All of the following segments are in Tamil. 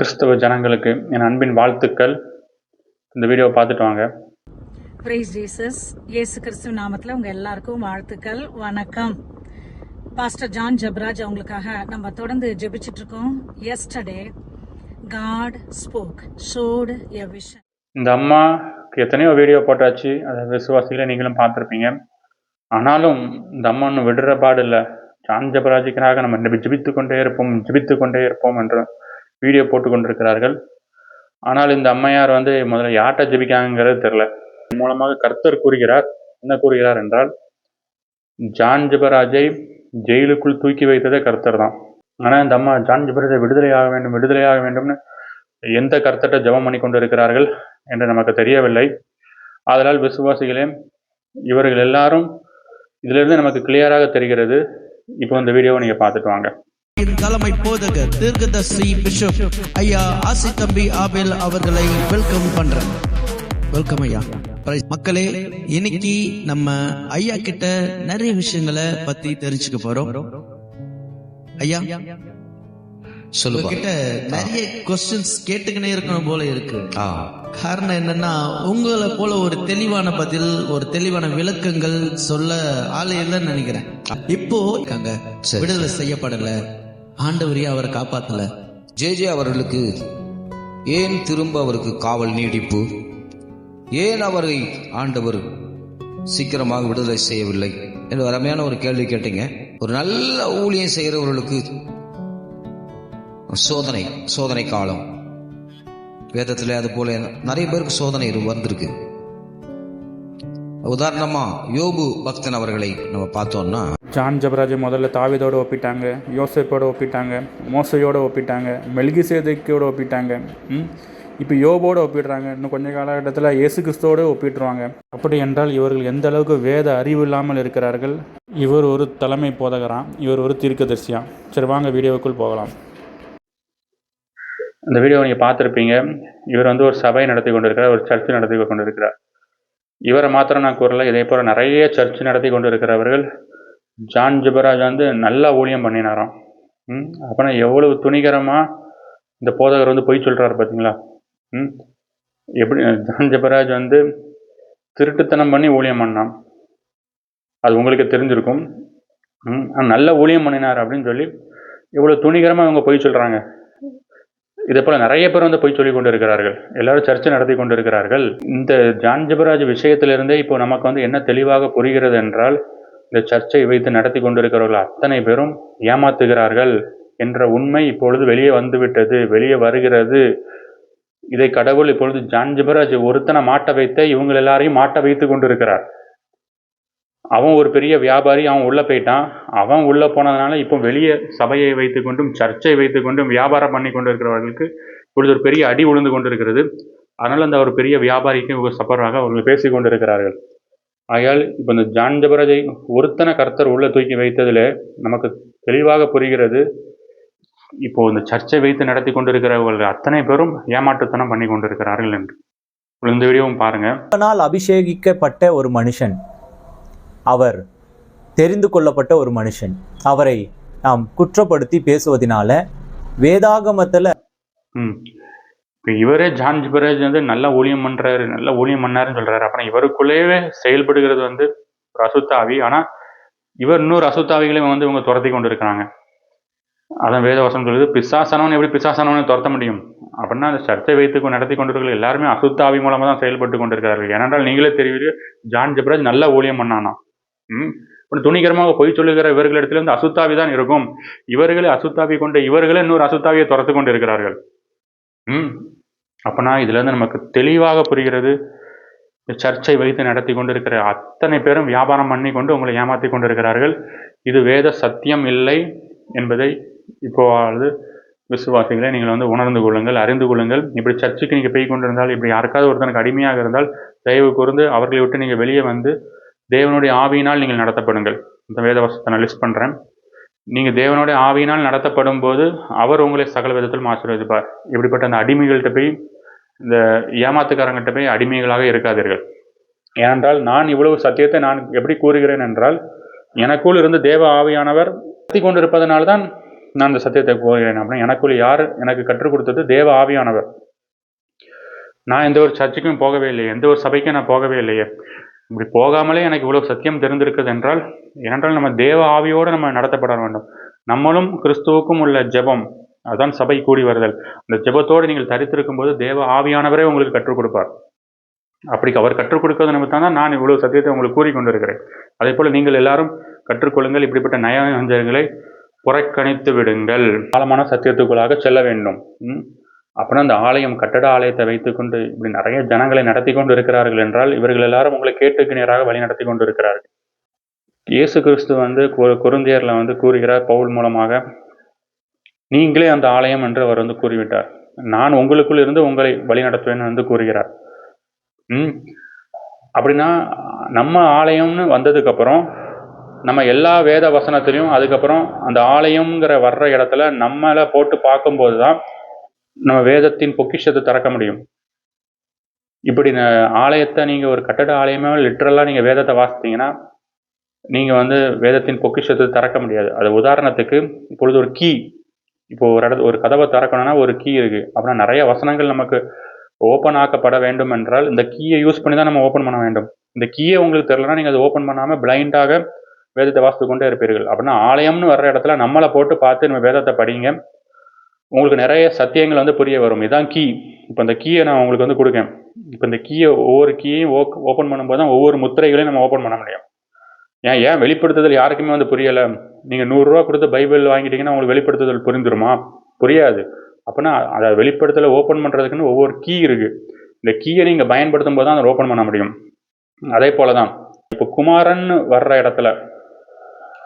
கிறிஸ்தவ ஜனங்களுக்கு என் அன்பின் வாழ்த்துக்கள். இந்த வீடியோவை பார்த்துட்டு வாங்க. பிரைஸ் ஜீசஸ் இயேசு கிறிஸ்துவ நாமத்துல உங்க எல்லாருக்கும் வாழ்த்துக்கள். வணக்கம். பாஸ்டர் ஜான் ஜப்ராஜ் அவங்களுக்காக நம்ம தொடர்ந்து ஜெபிச்சிட்டு இருக்கோம். Yesterday God spoke showed a vision இந்த அம்மாக்கு எத்தனையோ வீடியோ போட்டாச்சு. அதை விசுவாசிகளை நீங்களும் பார்த்துருப்பீங்க. ஆனாலும் இந்த அம்மா இன்னும் விடுற பாடு இல்லை. ஜான் ஜபராஜிக்கனாக நம்ம ஜெபித்து கொண்டே இருப்போம் ஜெபித்து கொண்டே இருப்போம் என்று வீடியோ போட்டு கொண்டிருக்கிறார்கள் ஆனால் இந்த அம்மையார் வந்து முதல்ல யார்கிட்ட ஜபிக்காங்கிறது தெரில மூலமாக கர்த்தர் கூறுகிறார். என்ன கூறுகிறார் என்றால் ஜான் ஜபராஜை ஜெயிலுக்குள் தூக்கி வைத்ததே கர்த்தர் தான். ஆனால் இந்த அம்மா ஜான் ஜபராஜை விடுதலையாக வேண்டும் விடுதலையாக வேண்டும்னு எந்த கர்த்தர்கிட்ட ஜெபம் பண்ணி கொண்டு இருக்கிறார்கள் என்று நமக்கு தெரியவில்லை. ஆதலால் விசுவாசிகளே இவர்கள் எல்லாரும் இதிலிருந்து நமக்கு கிளியராக தெரிகிறது. இப்போ இந்த வீடியோவை நீங்கள் பார்த்துட்டு வாங்க. இன் தலைமை போதகர் தீர்க்கதர்சி பிஷப். ஐயா ஆசி தம்பி ஆபேல் அவர்களை வெல்கம் பண்றேன். வெல்கம் ஐயா. மக்களே இன்னைக்கு நம்ம ஐயா கிட்ட நிறைய விஷயங்களை பத்தி தெரிஞ்சுக்க போறோம். ஐயா சொல்லுப்பா. கிட்ட நிறைய கொஸ்டின்ஸ் கேட்டுக்கினே இருக்கணும் போல இருக்கு. காரணம் என்னன்னா உங்களை போல ஒரு தெளிவான பதில் ஒரு தெளிவான விளக்கங்கள் சொல்ல ஆளே இல்லைன்னு நினைக்கிறேன். இப்போ. விடுதலை செய்யப்படல. ஆண்டவரையே அவரை காப்பாத்தல ஜேஜே அவர்களுக்கு ஏன் திரும்ப அவருக்கு காவல் நீடிப்பு? ஏன் அவரை ஆண்டவர் சீக்கிரமாக விடுதலை செய்யவில்லை? என்று அருமையான ஒரு கேள்வி கேட்டீங்க. ஒரு நல்ல ஊழியம் செய்கிறவர்களுக்கு சோதனை சோதனை காலம். வேதத்தில் அது போல நிறைய பேருக்கு சோதனை வந்திருக்கு. உதாரணமா யோபு பக்தன் அவர்களை நம்ம பார்த்தோம்னா ஜான் ஜபராஜை முதல்ல தாவீதோட ஒப்பிட்டாங்க யோசேப்போட ஒப்பிட்டாங்க மோசையோட ஒப்பிட்டாங்க மெல்கி சேதைக்கோட ஒப்பிட்டாங்க? இப்போ யோபோட ஒப்பிடுறாங்க இன்னும் கொஞ்ச காலகட்டத்தில் இயேசு கிறிஸ்துவோட ஒப்பிட்டுருவாங்க. அப்படி என்றால் இவர்கள் எந்த அளவுக்கு வேத அறிவு இல்லாமல் இருக்கிறார்கள்? இவர் ஒரு தலைமை போதகராம் இவர் ஒரு தீர்க்கதரிசியாம். சரி வாங்க வீடியோவுக்குள் போகலாம். இந்த வீடியோவை நீங்கள் பார்த்துருப்பீங்க. இவர் வந்து ஒரு சபை நடத்தி கொண்டிருக்கிறார் ஒரு சர்ச் நடத்தி கொண்டிருக்கிறார். இவரை மாத்திரம் நான் கூறல. இதே போல் நிறைய சர்ச் நடத்தி கொண்டு இருக்கிறவர்கள் ஜான் ஜிபராஜ் வந்து நல்லா ஊழியம் பண்ணினாராம். ம் அப்போனா எவ்வளவு துணிகரமாக இந்த போதகர் வந்து பொய் சொல்கிறாரு பார்த்தீங்களா ம் எப்படி ஜான் ஜபராஜ் வந்து திருட்டுத்தனம் பண்ணி ஊழியம் பண்ணான். அது உங்களுக்கு தெரிஞ்சிருக்கும். ம் நல்ல ஊழியம் பண்ணினார் அப்படின்னு சொல்லி எவ்வளோ துணிகரமாக இவங்க பொய் சொல்கிறாங்க இதே போல் நிறைய பேர் வந்து பொய் சொல்லி கொண்டு இருக்கிறார்கள் எல்லாரும் சர்ச்சை நடத்தி கொண்டு இருக்கிறார்கள் இந்த ஜான் ஜபராஜ் விஷயத்திலிருந்தே இப்போ நமக்கு வந்து என்ன தெளிவாக புரிகிறது என்றால் இந்த சர்ச்சை வைத்து நடத்தி கொண்டிருக்கிறவர்கள் அத்தனை பேரும் ஏமாத்துகிறார்கள் என்ற உண்மை இப்பொழுது வெளியே வந்துவிட்டது வெளியே வருகிறது. இதை கடவுள் இப்பொழுது ஜான்ஜபராஜ் ஒருத்தனை மாட்ட வைத்த இவங்க எல்லாரையும் மாட்ட வைத்து கொண்டிருக்கிறார். அவன் ஒரு பெரிய வியாபாரி அவன் உள்ளே போயிட்டான். அவன் உள்ளே போனதுனால இப்போ வெளியே சபையை வைத்துக்கொண்டும் சர்ச்சை வைத்துக்கொண்டும் வியாபாரம் பண்ணி கொண்டு இருக்கிறவர்களுக்கு இப்பொழுது ஒரு பெரிய அடி விழுந்து கொண்டிருக்கிறது. அதனால் அந்த ஒரு பெரிய வியாபாரிக்கு இவங்க சப்பராக அவர்கள் பேசி கொண்டிருக்கிறார்கள். ஆகையால் இப்போ இந்த ஜான்ஜபராஜை ஒருத்தனை கர்த்தர் உள்ளே தூக்கி வைத்ததில் நமக்கு தெளிவாக புரிகிறது. இப்போ இந்த சர்ச்சை வைத்து நடத்தி கொண்டிருக்கிறவர்கள் அத்தனை பேரும் ஏமாற்றுத்தனம் பண்ணி கொண்டிருக்கிறார்கள் என்று. இந்த வீடியோவும் பாருங்க. நாள் அபிஷேகிக்கப்பட்ட ஒரு மனுஷன். அவர் தெரிந்து கொள்ளப்பட்ட ஒரு மனுஷன். அவரை நாம் குற்றப்படுத்தி பேசுவதனால வேதாகமத்தில் இப்போ இவரே ஜான் ஜிபரேஜ் வந்து நல்ல ஊழியம் பண்ணுறாரு நல்ல ஊழியம் பண்ணாருன்னு சொல்கிறாரு அப்புறம் இவருக்குள்ளேயே செயல்படுகிறது வந்து ஒரு ஆனால் இவர் இன்னொரு அசுத்தாவிகளையும் வந்து இவங்க துரத்தி கொண்டு இருக்கிறாங்க அதான் வேதவசம் சொல்லுது பிசாசனவன் எப்படி பிசாசனவனை துரத்த முடியும்? அப்படின்னா அந்த சர்ச்சை வைத்து நடத்தி கொண்டிருக்கிற எல்லாருமே அசுத்தாவி மூலமாக தான் செயல்பட்டு கொண்டிருக்கிறார்கள். ஏனென்றால் நீங்களே தெரிவித்து ஜான் ஜிபராஜ் நல்ல ஊழியம் பண்ணானா துணிகரமாக பொய் சொல்லுகிற இவர்களிடத்துல வந்து அசுத்தாவி தான் இருக்கும். இவர்களே அசுத்தாவி கொண்ட இவர்களே இன்னொரு அசுத்தாவியை துரத்து கொண்டு இருக்கிறார்கள். ம்? அப்பனா இதுல இருந்து நமக்கு தெளிவாக புரிகிறது. சர்ச்சை வைத்து நடத்தி கொண்டிருக்கிற அத்தனை பேரும் வியாபாரம் பண்ணி கொண்டு உங்களை ஏமாற்றி கொண்டிருக்கிறார்கள். இது வேத சத்தியம் இல்லை என்பதை இப்போது விசுவாசிகளை நீங்கள் வந்து உணர்ந்து கொள்ளுங்கள் அறிந்து கொள்ளுங்கள். இப்படி சர்ச்சுக்கு நீங்கள் போய் கொண்டிருந்தால் இப்படி யாருக்காவது ஒருத்தனுக்கு அடிமையாக இருந்தால் தயவு கூர்ந்து அவர்களை விட்டு நீங்கள் வெளியே வந்து தேவனுடைய ஆவியினால் நீங்கள் நடத்தப்படுங்கள். இந்த வேதவசத்தை நான் லிஸ்ட் பண்ணுறேன் நீங்கள் தேவனுடைய ஆவியினால் நடத்தப்படும் போது அவர் உங்களை சகல விதத்திலும் ஆசீர்வதிப்பார். இப்படிப்பட்ட அந்த அடிமைகள்கிட்ட போய் இந்த ஏமாத்துக்காரங்கிட்ட போய் அடிமைகளாக இருக்காதீர்கள். ஏனென்றால் நான் இவ்வளவு சத்தியத்தை நான் எப்படி கூறுகிறேன் என்றால் எனக்குள் இருந்து தேவ ஆவியானவர் நடத்தி கொண்டிருப்பதனால்தான் நான் இந்த சத்தியத்தை போகிறேன் அப்படின்னா எனக்குள் யார் எனக்கு கற்றுக் கொடுத்தது? தேவ ஆவியானவர். நான் எந்த ஒரு சர்ச்சுக்கும் போகவே இல்லையே. எந்த ஒரு சபைக்கும் நான் போகவே இல்லையே. இப்படி போகாமலே எனக்கு இவ்வளவு சத்தியம் தெரிந்திருக்கிறது என்றால் ஏனென்றால் நம்ம தேவ ஆவியோடு நம்ம நடத்தப்பட வேண்டும். நம்மளும் கிறிஸ்துவுக்கும் உள்ள ஜெபம் அதுதான் சபை கூடி வருதல். அந்த ஜெபத்தோடு நீங்கள் தரித்திருக்கும் போது தேவ ஆவியானவரே உங்களுக்கு கற்றுக் கொடுப்பார். அப்படி அவர் கற்றுக் கொடுக்கிறது நிமித்தம் தான் நான் இவ்வளவு சத்தியத்தை உங்களுக்கு கூறிக்கொண்டிருக்கிறேன் அதே போல நீங்கள் எல்லாரும் கற்றுக்கொள்ளுங்கள் இப்படிப்பட்ட நயவஞ்சகங்களை புறக்கணித்து விடுங்கள். ஆழமான சத்தியத்துக்குள்ளாக செல்ல வேண்டும். அப்படின்னா அந்த ஆலயம் கட்டட ஆலயத்தை வைத்துக்கொண்டு இப்படி நிறைய ஜனங்களை நடத்தி கொண்டு இருக்கிறார்கள் என்றால் இவர்கள் எல்லாரும் உங்களை கேட்டுக்கு நேராக வழி நடத்தி கொண்டு இருக்கிறார்கள் இயேசு கிறிஸ்து வந்து குருந்தியரில் வந்து கூறுகிறார் பவுல் மூலமாக நீங்களே அந்த ஆலயம் என்று அவர் வந்து கூறிவிட்டார். நான் உங்களுக்குள் இருந்து உங்களை வழி நடத்துவேன் வந்து கூறுகிறார். ம். அப்படின்னா நம்ம ஆலயம்னு வந்ததுக்கப்புறம் நம்ம எல்லா வேத வசனத்திலையும் அதுக்கப்புறம் அந்த ஆலயங்கிற வர்ற இடத்துல நம்மளை போட்டு பார்க்கும்போது தான் நம்ம வேதத்தின் பொக்கிஷத்தை திறக்க முடியும். இப்படி ந- ஆலயத்தை நீங்கள் ஒரு கட்டட ஆலயமே லிட்ரலாக நீங்கள் வேதத்தை வாசித்தீங்கன்னா நீங்கள் வந்து வேதத்தின் பொக்கிஷத்தை திறக்க முடியாது. அது உதாரணத்துக்கு இப்பொழுது ஒரு கீ இப்போ ஒரு இடத்து ஒரு கதவை திறக்கணும்னா ஒரு கீ இருக்குது அப்படின்னா நிறைய வசனங்கள் நமக்கு ஓப்பன் ஆக்கப்பட வேண்டும் என்றால் இந்த கீயை யூஸ் பண்ணி தான் நம்ம ஓப்பன் பண்ண வேண்டும். இந்த கீயை உங்களுக்கு தெரியலனா நீங்கள் அதை ஓப்பன் பண்ணாமல் பிளைண்டாக வேதத்தை வாசித்து கொண்டே இருப்பீர்கள். அப்படின்னா ஆலயம்னு வர்ற இடத்துல நம்மளை போட்டு பார்த்து நம்ம வேதத்தை படிங்க. உங்களுக்கு நிறைய சத்தியங்கள் வந்து புரிய வரும். இதான் கீ இப்போ அந்த கீயை நான் உங்களுக்கு வந்து கொடுக்கேன். இப்போ இந்த கீயை ஒவ்வொரு கீயையும் ஓப்பன் பண்ணும்போது தான் ஒவ்வொரு முத்திரைகளையும் நம்ம ஓப்பன் பண்ண முடியும். ஏன் ஏன் வெளிப்படுத்துதல் யாருக்குமே வந்து புரியலை? நீங்கள் நூறுரூவா கொடுத்து பைபிள் வாங்கிட்டீங்கன்னா உங்களுக்கு வெளிப்படுத்துதல் புரிந்துருமா? புரியாது. அப்போனா அதை வெளிப்படுத்தலை ஓப்பன் பண்ணுறதுக்குன்னு ஒவ்வொரு கீ இருக்குது இந்த கீயை நீங்கள் பயன்படுத்தும் போது தான் அதை ஓப்பன் பண்ண முடியும். அதே போல தான் இப்போ குமாரன் வர்ற இடத்துல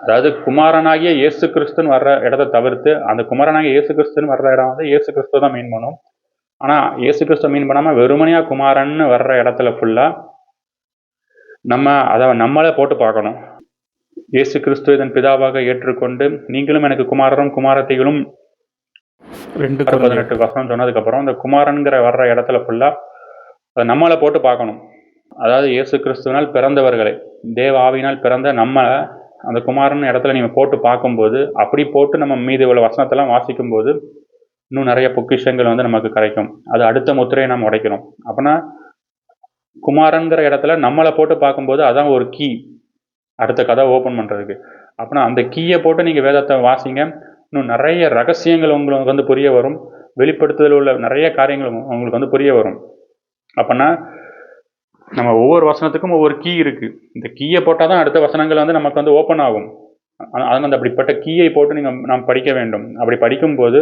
அதாவது குமாரனாகிய இயேசு கிறிஸ்துன்னு வர்ற இடத்த தவிர்த்து அந்த குமாரனாகிய இயேசு கிறிஸ்துன்னு வர்ற இடம் வந்து இயேசு கிறிஸ்து தான் மீன் பண்ணும் ஆனால் இயேசு கிறிஸ்துவ மீன் பண்ணாமல் வெறுமனையா குமாரன்னு வர்ற இடத்துல ஃபுல்லாக நம்ம அதை நம்மளே போட்டு பார்க்கணும். இயேசு கிறிஸ்து இதன் பிதாவாக ஏற்றுக்கொண்டு நீங்களும் எனக்கு குமாரரும் குமாரத்திகளும் ரெண்டு பதினெட்டு வசனம் சொன்னதுக்கப்புறம் இந்த குமாரன்கிற வர்ற இடத்துல ஃபுல்லாக அதை நம்மளை போட்டு பார்க்கணும். அதாவது இயேசு கிறிஸ்துவினால் பிறந்தவர்களை தேவ ஆவியினால் பிறந்த நம்மளை அந்த குமாரன் இடத்துல நீங்கள் போட்டு பார்க்கும்போது அப்படி போட்டு நம்ம மீதி உள்ள வசனத்தெல்லாம் வாசிக்கும்போது இன்னும் நிறைய பொக்கிஷங்கள் வந்து நமக்கு கிடைக்கும். அது அடுத்த முத்திரையை நம்ம உடைக்கணும் அப்படின்னா குமாரங்கிற இடத்துல நம்மளை போட்டு பார்க்கும்போது அதான் ஒரு கீ அடுத்த கதை ஓப்பன் பண்ணுறதுக்கு அப்படின்னா அந்த கீயை போட்டு நீங்கள் வேதத்தை வாசிங்க. இன்னும் நிறைய ரகசியங்கள் உங்களுக்கு வந்து புரிய வரும். வெளிப்படுத்துதல் உள்ள நிறைய காரியங்கள் உங்களுக்கு வந்து புரிய வரும். அப்படின்னா நம்ம ஒவ்வொரு வசனத்துக்கும் ஒவ்வொரு கீ இருக்கு. இந்த கீயை போட்டால் தான் அடுத்த வசனங்கள் வந்து நமக்கு வந்து ஓப்பன் ஆகும். அதனால் அந்த அப்படிப்பட்ட கீயை போட்டு நீங்கள் நாம் படிக்க வேண்டும். அப்படி படிக்கும்போது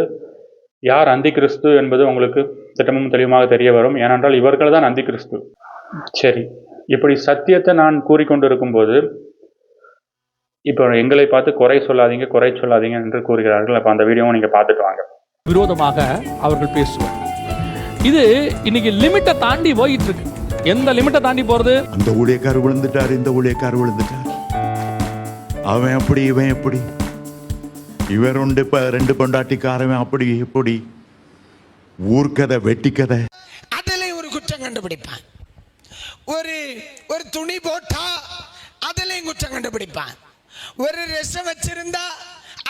யார் அந்தி கிறிஸ்து என்பது உங்களுக்கு திட்டமும் தெளிவுமாக தெரிய வரும். ஏனென்றால் இவர்கள் தான் அந்தி கிறிஸ்து சரி இப்படி சத்தியத்தை நான் கூறிக்கொண்டு இருக்கும்போது இப்போ எங்களை பார்த்து குறை சொல்லாதீங்க குறை சொல்லாதீங்க என்று கூறுகிறார்கள். அப்போ அந்த வீடியோவும் நீங்கள் பார்த்துட்டு வாங்க. விரோதமாக அவர்கள் பேசுவார். இது இன்னைக்கு லிமிட்டை தாண்டி போயிட்டு இருக்கு. எந்த லிமிட்டை தாண்டி போறது? அந்த ஊழியக்காரர் விழுந்துட்டார் இந்த ஊழியக்காரர் விழுந்துட்டார். அவன் அப்படி இவன் எப்படி இவன் ரெண்டு ப- ரெண்டு பொண்டாட்டிக்காரவன் அப்படி இப்படி. ஊர்க்கதை வெட்டிக்கதை அதிலே ஒரு குற்றம் கண்டுபிடிப்பான். ஒரு ஒரு துணி போட்டா அதுலயும் குற்றம் கண்டுபிடிப்பான். ஒரு ரெசம் வச்சிருந்தா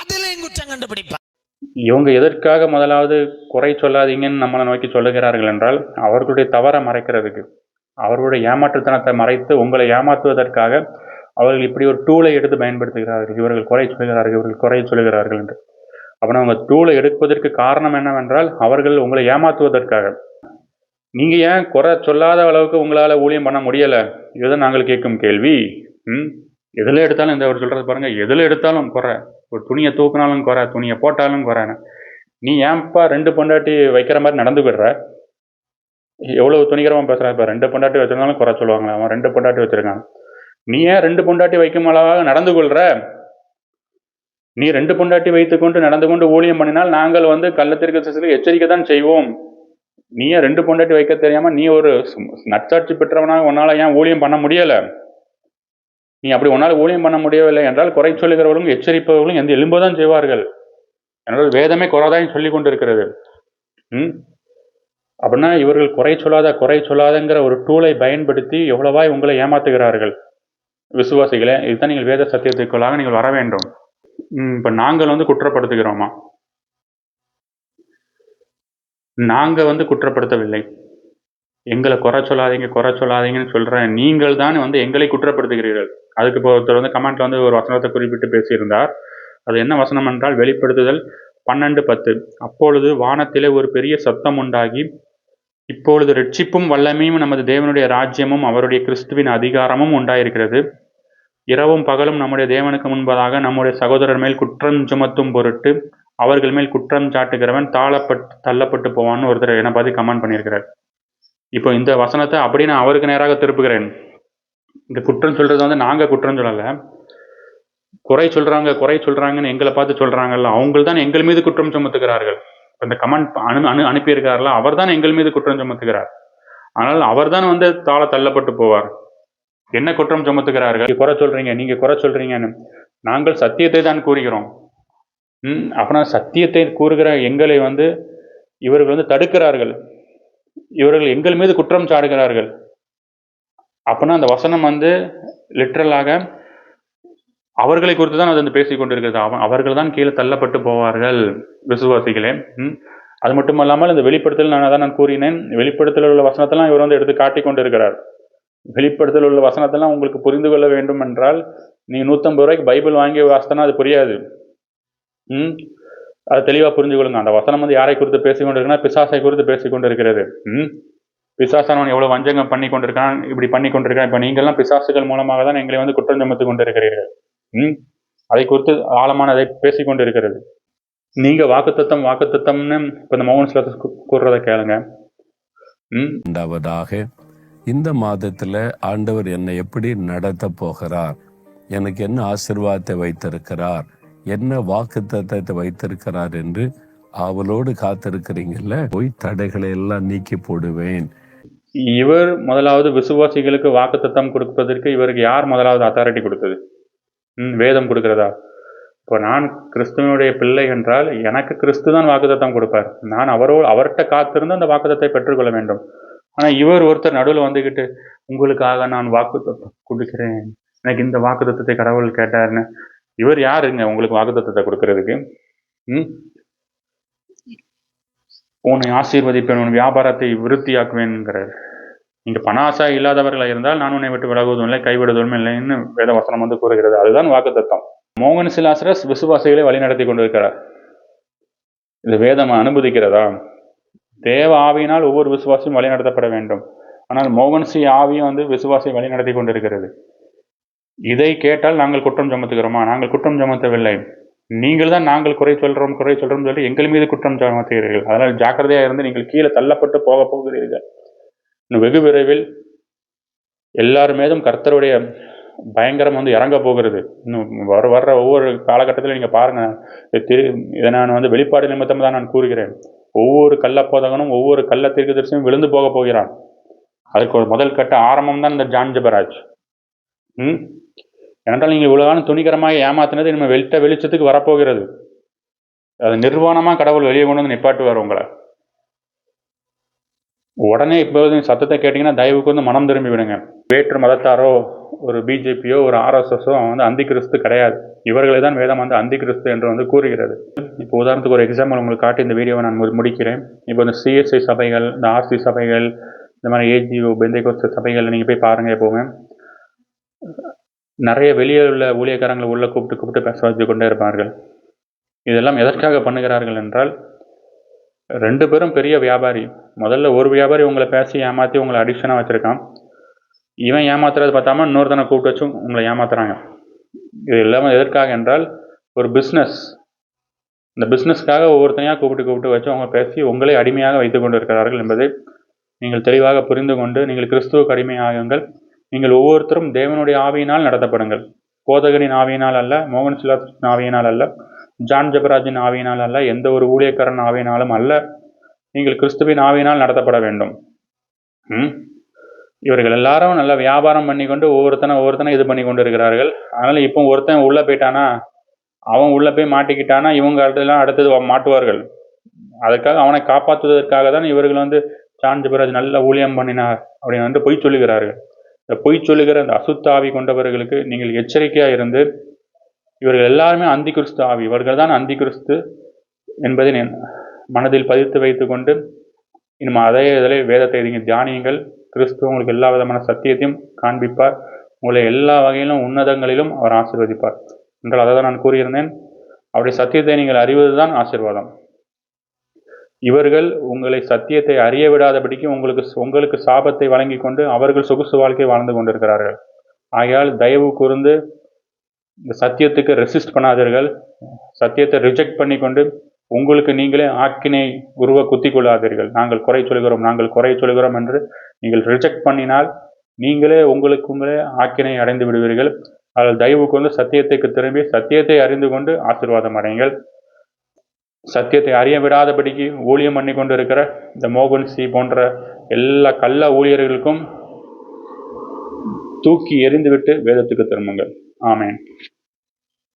அதுலயும் குற்றம் கண்டுபிடிப்பான். இவங்க எதற்காக முதலாவது குறை சொல்லாதீங்கன்னு நம்மளை நோக்கி சொல்லுகிறார்கள் என்றால் அவர்களுடைய தவறை மறைக்கிறதுக்கு. அவர்களுடைய ஏமாற்றுத்தனத்தை மறைத்து உங்களை ஏமாற்றுவதற்காக அவர்கள் இப்படி ஒரு டூலை எடுத்து பயன்படுத்துகிறார்கள். இவர்கள் குறை சொல்கிறார்கள் இவர்கள் குறை சொல்கிறார்கள் என்று. அப்படின்னா அவங்க டூலை எடுப்பதற்கு காரணம் என்னவென்றால் அவர்கள் உங்களை ஏமாற்றுவதற்காக. நீங்கள் ஏன் குறை சொல்லாத அளவுக்கு உங்களால் ஊழியம் பண்ண முடியலை? இதுதான் நாங்கள் கேட்கும் கேள்வி. ம்? எதில் எடுத்தாலும் இந்த அவர் சொல்கிறது பாருங்கள் எதில் எடுத்தாலும் குறை. ஒரு துணியை தூக்கினாலும் குறை துணியை போட்டாலும் குறைன்னு. நீ ஏன்பா ரெண்டு பொண்டாட்டி வைக்கிற மாதிரி நடந்து போயிடுற? எவ்வளவு துணிகரமாக பேசுறான் இப்போ ரெண்டு பொண்டாட்டி வச்சிருந்தாலும் குறை சொல்லுவாங்க அவன் ரெண்டு பொண்டாட்டி வச்சிருக்கான். நீ ஏன் ரெண்டு பொண்டாட்டி வைக்கும் அளவாக நடந்து கொள்ற? நீ ரெண்டு பொண்டாட்டி வைத்துக்கொண்டு நடந்து கொண்டு ஊழியம் பண்ணினால் நாங்கள் வந்து கள்ளத்திற்கு சிசில எச்சரிக்கை தான் செய்வோம். நீ ஏன் ரெண்டு பொண்டாட்டி வைக்க தெரியாம நீ ஒரு நட்சாட்சி பெற்றவனாக உன்னால ஏன் ஊழியம் பண்ண முடியல? நீ அப்படி உன்னால் ஊழியம் பண்ண முடியவில்லை என்றால் குறை சொல்லுகிறவர்களும் எச்சரிப்பவர்களும் எந்த எலும்புதான் செய்வார்கள்? என்றால் வேதமே குறைதான் சொல்லி கொண்டிருக்கிறது. ம்? அப்படின்னா இவர்கள் குறை சொல்லாத குறை சொல்லாதங்கிற ஒரு டூலை பயன்படுத்தி எவ்வளவாய் உங்களை ஏமாத்துகிறார்கள்? விசுவாசிகளை இதுதான் நீங்கள் வேத சத்தியத்துக்குள்ளாக நீங்கள் வர வேண்டும். இப்போ நாங்கள் வந்து குற்றப்படுத்துகிறோமா? நாங்கள் வந்து குற்றப்படுத்தவில்லை. எங்களை குறை சொல்லாதீங்க குறை சொல்லாதீங்கன்னு சொல்கிறேன் நீங்கள் தான் வந்து எங்களை குற்றப்படுத்துகிறீர்கள். அதுக்கு இப்போ ஒருத்தர் வந்து கமெண்ட்ல வந்து ஒரு வசனத்தை குறிப்பிட்டு பேசியிருந்தார். அது என்ன வசனம் என்றால் வெளிப்படுத்துதல் பன்னெண்டு பத்து. அப்பொழுது வானத்திலே ஒரு பெரிய சத்தம் உண்டாகி இப்பொழுது ரட்சிப்பும் வல்லமையும் நமது தேவனுடைய ராஜ்யமும் அவருடைய கிறிஸ்துவின் அதிகாரமும் உண்டாயிருக்கிறது. இரவும் பகலும் நம்முடைய தேவனுக்கு முன்பதாக நம்முடைய சகோதரர் மேல் குற்றம் சுமத்தும் பொருட்டு அவர்கள் மேல் குற்றம் சாட்டுகிறவன் தாழப்பட்டு தள்ளப்பட்டு போவான்னு ஒருத்தர் என்னை பார்த்து கமெண்ட் பண்ணியிருக்கிறார். இப்போ இந்த வசனத்தை அப்படி நான் அவருக்கு நேராக திருப்புகிறேன். இந்த குற்றம் சொல்றது வந்து நாங்கள் குற்றம் சொல்லலை. குறை சொல்றாங்க குறை சொல்றாங்கன்னு எங்களை பார்த்து சொல்றாங்கல்ல அவங்கள்தான் தான் எங்கள் மீது குற்றம் சுமத்துகிறார்கள். அந்த கமெண்ட் அனு அனு அனுப்பியிருக்காருல அவர் தான் எங்கள் மீது குற்றம் சுமத்துகிறார். ஆனால் அவர்தான் வந்து தாள தள்ளப்பட்டு போவார். என்ன குற்றம் சுமத்துகிறார்கள்? குறை சொல்றீங்க நீங்க குறை சொல்றீங்கன்னு. நாங்கள் சத்தியத்தை தான் கூறுகிறோம். ம் அப்பனா சத்தியத்தை கூறுகிற எங்களை வந்து இவர்கள் வந்து தடுக்கிறார்கள். இவர்கள் எங்கள் மீது குற்றம் சாடுகிறார்கள். அப்பனா அந்த வசனம் வந்து லிட்ரலாக அவர்களை குறித்து தான் அது வந்து பேசிக் கொண்டிருக்கிறது. அவன் அவர்கள் தான் கீழே தள்ளப்பட்டு போவார்கள் விசுவாசிகளே. ம். அது மட்டும் அல்லாமல் இந்த வெளிப்படுத்தல் நான் அதான் நான் கூறினேன் வெளிப்படுத்தல் உள்ள வசனத்தெல்லாம் இவர் வந்து எடுத்து காட்டி கொண்டிருக்கிறார். வெளிப்படுத்தல் உள்ள வசனத்தெல்லாம் உங்களுக்கு புரிந்து கொள்ள வேண்டும் என்றால் நீங்கள் நூற்றம்பது ரூபாய்க்கு பைபிள் வாங்கி வாசித்தனா அது புரியாது. ம்? அதை தெளிவாக புரிஞ்சு கொள்ளுங்க. அந்த வசனம் வந்து யாரை குறித்து பேசிக்கொண்டிருக்குன்னா பிசாசை குறித்து பேசிக்கொண்டிருக்கிறது ம்? பிசாசானவன் எவ்வளோ வஞ்சகம் பண்ணி கொண்டிருக்கான் இப்படி பண்ணி கொண்டிருக்கான். இப்போ நீங்கள்லாம் பிசாசுகள் மூலமாக தான் எங்களை வந்து குற்றம் சுமத்து கொண்டிருக்கிறீர்கள். அதை குறித்து ஆழமான அதை பேசிக் கொண்டிருக்கிறது. நீங்கள் வாக்குத்தத்தம் வாக்குத்தத்தம்னு இப்போ இந்த மௌன சிலத்தை கூறுறதை கேளுங்க. இரண்டாவதாக இந்த மாதத்துல ஆண்டவர் என்னை எப்படி நடத்த போகிறார்? எனக்கு என்ன ஆசிர்வாதத்தை வைத்திருக்கிறார்? என்ன வாக்குத்தத்தத்தை வைத்திருக்கிறார் என்று ஆவலோடு காத்திருக்கிறீங்கல்ல? போய் தடைகளை எல்லாம் நீக்கி போடுவேன். இவர் முதலாவது விசுவாசிகளுக்கு வாக்குத்தத்தம் கொடுப்பதற்கு இவருக்கு யார் முதலாவது அத்தாரிட்டி கொடுத்தது? ம் வேதம் கொடுக்கிறதா? இப்போ நான் கிறிஸ்துவனுடைய பிள்ளை என்றால் எனக்கு கிறிஸ்து தான் வாக்குத்தத்தம் கொடுப்பார். நான் அவரோடு அவர்கிட்ட காத்திருந்து அந்த வாக்குத்தத்தை பெற்றுக்கொள்ள வேண்டும். ஆனால் இவர் ஒருத்தர் நடுவில் வந்துக்கிட்டு உங்களுக்காக நான் வாக்குத்தம் கொடுக்கிறேன். எனக்கு இந்த வாக்குத்தத்தை கடவுள் கேட்டாருன்னு இவர் யாருங்க உங்களுக்கு வாக்குத்தத்தத்தை கொடுக்கறதுக்கு? ம்? உன்னை ஆசீர்வதிப்பேன் உன் வியாபாரத்தை விருத்தியாக்குவேன்ங்கிறார். இங்கே பண ஆசை இல்லாதவர்களாக இருந்தால் நான் உன்னை விட்டு விலகுவதும் இல்லை கைவிடுவதும் இல்லைன்னு வேத வசனம் வந்து கூறுகிறது. அதுதான் வாக்குத்தத்தம். மோகன் சிலாசரஸ் விசுவாசிகளை வழிநடத்தி கொண்டிருக்கிறார். இது வேதம் அனுமதிக்கிறதா? தேவ ஆவியினால் ஒவ்வொரு விசுவாசியும் வழிநடத்தப்பட வேண்டும். ஆனால் மோகன் சி ஆவியும் வந்து விசுவாசியை வழிநடத்தி கொண்டிருக்கிறது. இதை கேட்டால் நாங்கள் குற்றம் சுமத்துகிறோமா? நாங்கள் குற்றம் சுமத்தவில்லை. நீங்கள் தான் நாங்கள் குறை சொல்கிறோம் குறை சொல்கிறோம் சொல்லி எங்கள் மீது குற்றம் சுமத்துகிறீர்கள். அதனால் ஜாக்கிரதையாக இருந்து நீங்கள் கீழே தள்ளப்பட்டு போக போகிறீர்கள். இன்னும் வெகு விரைவில் எல்லார் மீதும் கர்த்தருடைய பயங்கரம் வந்து இறங்க போகிறது. இன்னும் வர வர்ற ஒவ்வொரு காலகட்டத்திலும் நீங்கள் பாருங்கள் திரு இதை நான் வந்து வெளிப்பாடு நிமித்தம் தான் நான் கூறுகிறேன். ஒவ்வொரு கள்ளப்போதகனும் ஒவ்வொரு கள்ள தீர்க்கதரிசியும் விழுந்து போக போகிறான். அதுக்கு ஒரு முதல் கட்ட ஆரம்பம் தான் இந்த ஜான் ஜபராஜ். ம்? ஏனென்றால் நீங்கள் இவ்வளோ காலம் துணிகரமாக ஏமாத்தினது இனிமேல் வெளிட்ட வெளிச்சத்துக்கு வரப்போகிறது. அது நிர்வாணமாக கடவுள் வெளியே கொண்டு வந்து நிப்பாட்டுவார் உங்களை. உடனே இப்போது சத்தத்தை கேட்டிங்கன்னா தயவுக்கு வந்து மனம் திரும்பி விடுங்க. வேற்று மதத்தாரோ ஒரு பிஜேபியோ ஒரு ஆர்எஸ்எஸோ வந்து அந்தி கிறிஸ்து கிடையாது. இவர்களை தான் வேதம் வந்து அந்தி கிறிஸ்து என்று வந்து கூறுகிறது. இப்போ உதாரணத்துக்கு ஒரு எக்ஸாம்பிள் உங்களுக்கு காட்டி இந்த வீடியோவை நான் முடிக்கிறேன். இப்போ இந்த சிஎஸ்ஐ சபைகள் இந்த ஆர்சி சபைகள் இந்த மாதிரி ஏஜிஓ பெந்தைகோஸ்த சபைகள் நீங்கள் போய் பாருங்கள் எப்போவுமே. நிறைய வெளியே உள்ள ஊழியக்காரங்களை உள்ள கூப்பிட்டு கூப்பிட்டு பேச வச்சு கொண்டே இருப்பார்கள். இதெல்லாம் எதற்காக பண்ணுகிறார்கள் என்றால் ரெண்டு பேரும் பெரிய வியாபாரி. முதல்ல ஒரு வியாபாரி உங்களை பேசி ஏமாற்றி உங்களை அடிக்ஷனாக வச்சுருக்கான். இவன் ஏமாத்துறது பார்த்தாம இன்னொருத்தனை கூப்பிட்டு வச்சும் உங்களை ஏமாத்துறாங்க. இது எல்லாமே எதற்காக என்றால் ஒரு பிஸ்னஸ் இந்த பிஸ்னஸ்க்காக ஒவ்வொருத்தனையாக கூப்பிட்டு கூப்பிட்டு வச்சு அவங்க பேசி உங்களை அடிமையாக வைத்து கொண்டு இருக்கிறார்கள் என்பதை நீங்கள் தெளிவாக புரிந்து கொண்டு நீங்கள் கிறிஸ்துவுக்கு அடிமையாகுங்கள். நீங்கள் ஒவ்வொருத்தரும் தேவனுடைய ஆவியினால் நடத்தப்படுங்கள். போதகனின் ஆவியினால் அல்ல மோகன் சிலாசின் ஆவியினால் அல்ல ஜான் ஜெபராஜின் ஆவியினால் அல்ல எந்த ஒரு ஊழியக்காரன் ஆவியினாலும் அல்ல. நீங்கள் கிறிஸ்துவின் ஆவியினால் நடத்தப்பட வேண்டும். ம்? இவர்கள் எல்லாரும் நல்லா வியாபாரம் பண்ணி கொண்டு ஒவ்வொருத்தனை ஒவ்வொருத்தனை இது பண்ணி கொண்டு இருக்கிறார்கள் அதனால் இப்போ ஒருத்தன் உள்ளே போயிட்டானா அவன் உள்ளே போய் மாட்டிக்கிட்டானா இவங்க அடுத்ததெல்லாம் அடுத்தது மாட்டுவார்கள். அதுக்காக அவனை காப்பாற்றுவதற்காக தான் இவர்கள் வந்து ஜான் ஜெபராஜ் நல்ல ஊழியம் பண்ணினார் அப்படின்னு வந்து பொய் சொல்லுகிறார்கள். இந்த பொய் சொல்லுகிற அந்த அசுத்தாவி கொண்டவர்களுக்கு நீங்கள் எச்சரிக்கையாக இருந்து இவர்கள் எல்லாருமே அந்தி கிறிஸ்து ஆவி இவர்கள் தான் அந்தி கிறிஸ்து என்பதை நீ மனதில் பதித்து வைத்துக்கொண்டு இனிமே அதே இதில் வேதத்தை நீங்கள் தியானியுங்கள். கிறிஸ்துவ உங்களுக்கு எல்லா விதமான சத்தியத்தையும் காண்பிப்பார். உங்களை எல்லா வகையிலும் உன்னதங்களிலும் அவர் ஆசீர்வதிப்பார். என்றால் அதை தான் நான் கூறியிருந்தேன். அவருடைய சத்தியத்தை நீங்கள் அறிவது தான் ஆசீர்வாதம். இவர்கள் உங்களை சத்தியத்தை அறிய விடாதபடிக்கு உங்களுக்கு உங்களுக்கு சாபத்தை வழங்கி கொண்டு அவர்கள் சொகுசு வாழ்க்கை வாழ்ந்து கொண்டிருக்கிறார்கள். ஆகையால் தயவு கூர்ந்து இந்த சத்தியத்துக்கு ரெசிஸ்ட் பண்ணாதீர்கள். சத்தியத்தை ரிஜெக்ட் பண்ணி கொண்டு உங்களுக்கு நீங்களே ஆக்கினை உருவ குத்தி கொள்ளாதீர்கள் நாங்கள் குறை சொல்கிறோம் நாங்கள் குறை சொல்கிறோம் என்று நீங்கள் ரிஜெக்ட் பண்ணினால் நீங்களே உங்களுக்குங்களே ஆக்கினை அடைந்து விடுவீர்கள். அதில் தயவு கொண்டு சத்தியத்துக்கு திரும்பி சத்தியத்தை அறிந்து கொண்டு ஆசீர்வாதம் அடையுங்கள். சத்தியத்தை அறிய விடாதபடிக்கு ஊழியம் பண்ணி கொண்டு இருக்கிற இந்த மோகன் சி போன்ற எல்லா கள்ள ஊழியர்களுக்கும் தூக்கி எறிந்துவிட்டு வேதத்துக்கு திரும்புங்கள். ஆமேன்.